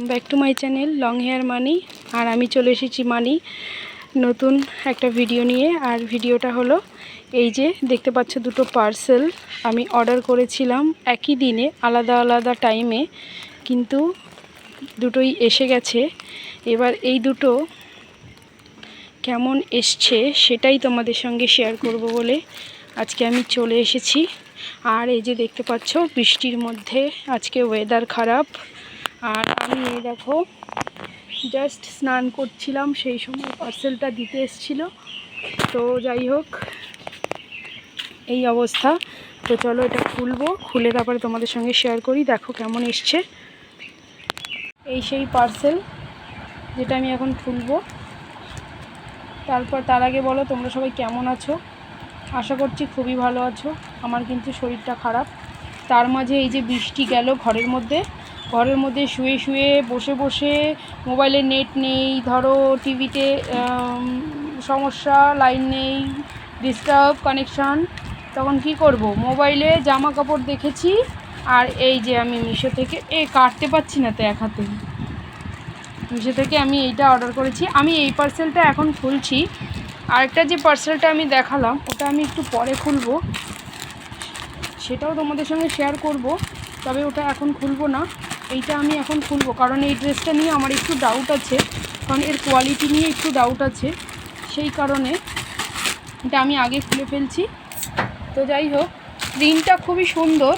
Welcome back to my channel long hair মানি আর আমি চলে এসেছি মানি নতুন একটা ভিডিও নিয়ে। আর ভিডিওটা হলো এই যে, দেখতে পাচ্ছ দুটো পার্সেল আমি অর্ডার করেছিলাম একই দিনে, আলাদা আলাদা টাইমে কিন্তু দুটোই এসে গেছে। এবার এই দুটো কেমন এসছে সেটাই তোমাদের সঙ্গে শেয়ার করব বলে আজকে আমি চলে এসেছি। আর এই যে দেখতে পাচ্ছ, বৃষ্টির মধ্যে আজকে ওয়েদার খারাপ। আর আমি এই দেখো জাস্ট স্নান করছিলাম, সেই সময় পার্সেলটা দিতে এসেছিল। তো যাই হোক, এই অবস্থা। তো চলো এটা খুলবো, খুলে তারপরে তোমাদের সঙ্গে শেয়ার করি, দেখো কেমন এসছে। এই সেই পার্সেল যেটা আমি এখন খুলবো। তারপর তার আগে বলো, তোমরা সবাই কেমন আছো? আশা করছি খুবই ভালো আছো। আমার কিন্তু শরীরটা খারাপ। তার মাঝে এই যে বৃষ্টি গেল ঘরের মধ্যে ঘরের মধ্যে শুয়ে শুয়ে বসে বসে মোবাইলে নেট নেই, ধরো টিভিতে সমস্যা, লাইন নেই ডিস্টার্ব কানেকশান তখন কি করব? মোবাইলে জামা কাপড় দেখেছি আর এই যে আমি মিশো থেকে, এ কাটতে পারছি না তো এক হাতে। মিশো থেকে আমি এইটা অর্ডার করেছি। আমি এই পার্সেলটা এখন খুলছি। আরেকটা যে পার্সেলটা আমি দেখালাম, ওটা আমি একটু পরে খুলবো। সেটাও তোমাদের সঙ্গে শেয়ার করব। তবে ওটা এখন খুলবো না। এইটা আমি এখন খুলবো। কারণ এই ড্রেসটা নিয়ে আমার একটু ডাউট আছে। কারণ এর কোয়ালিটি নিয়ে একটু ডাউট আছে। সেই কারণে এটা আমি আগে খুলে ফেলছি। তো যাই হোক প্রিন্টটা খুবই সুন্দর।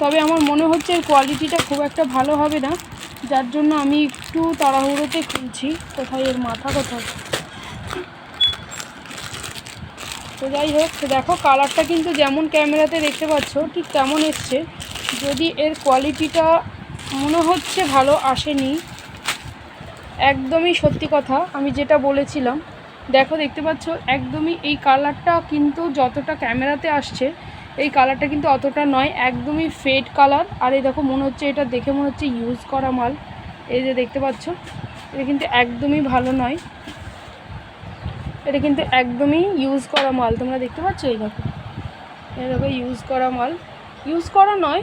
তবে আমার মনে হচ্ছে এর কোয়ালিটিটা খুব একটা ভালো হবে না। যার জন্য আমি একটু তাড়াহুড়োতে খুলছি। কোথায় এর মাথা, কোথায়? তো যাই হোক দেখো কালারটা কিন্তু যেমন ক্যামেরাতে দেখতে পাচ্ছ, ঠিক তেমন এসছে। যদি এর কোয়ালিটিটা মনে হচ্ছে ভালো, আসেনি, একদমই সত্যি কথা, আমি যেটা বলেছিলাম, দেখো দেখতে পাচ্ছ, একদমই এই কালারটা কিন্তু যতটা ক্যামেরাতে আসছে, এই কালারটা কিন্তু অতটা নয়, একদমই ফেড কালার আর এই দেখো মনে হচ্ছে এটা দেখে মনে হচ্ছে ইউজ করা মাল, এই যে দেখতে পাচ্ছ, এটা কিন্তু একদমই ভালো নয়, এটা কিন্তু একদমই ইউজ করা মাল, তোমরা দেখতে পাচ্ছ, এই দেখো দেখো ইউজ করা মাল ইউজ করা নয়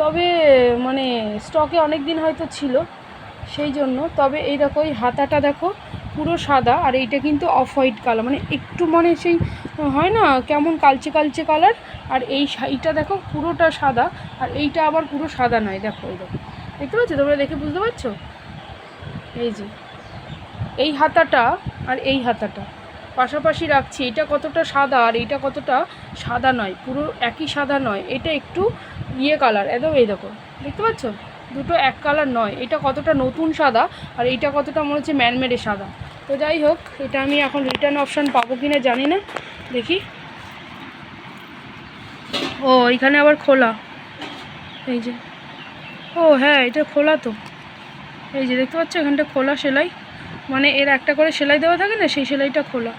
তবে মানে স্টকে অনেক দিন হয়তো ছিল, সেই জন্য। তবে এই দেখো, এই হাতাটা দেখো, পুরো সাদা, আর এইটা কিন্তু অফ হোয়াইট কালার মানে একটু মানে সেই, হয় না, কেমন কালচে কালচে কালার আর এই এইটা দেখো, পুরোটা সাদা, আর এইটা আবার পুরো সাদা নয়, দেখো এই দেখো। দেখতে পাচ্ছ? তোমরা দেখে বুঝতে পারছ? এই যে, এই হাতাটা আর এই হাতাটা। পাশাপাশি রাখছি, এটা কতটা সাদা আর এইটা কতটা সাদা নয়, পুরো একই সাদা নয়, এটা একটু ইয়ে কালার একদম এই দেখো, দেখতে পাচ্ছ? দুটো এক কালার নয়, এটা কতটা নতুন সাদা আর এইটা কতটা মনে হচ্ছে ম্যানমেডে সাদা। তো যাই হোক, এটা আমি এখন রিটার্ন অপশান পাবো কি না জানি না, দেখি। ও এখানে আবার খোলা, এই যে। ও হ্যাঁ এটা খোলা তো। এই যে, দেখতে পাচ্ছ? এখানটা খোলা সেলাই। মানে এর একটা করে সেলাই দেওয়া থাকে না সেই সেলাইটা খোলা।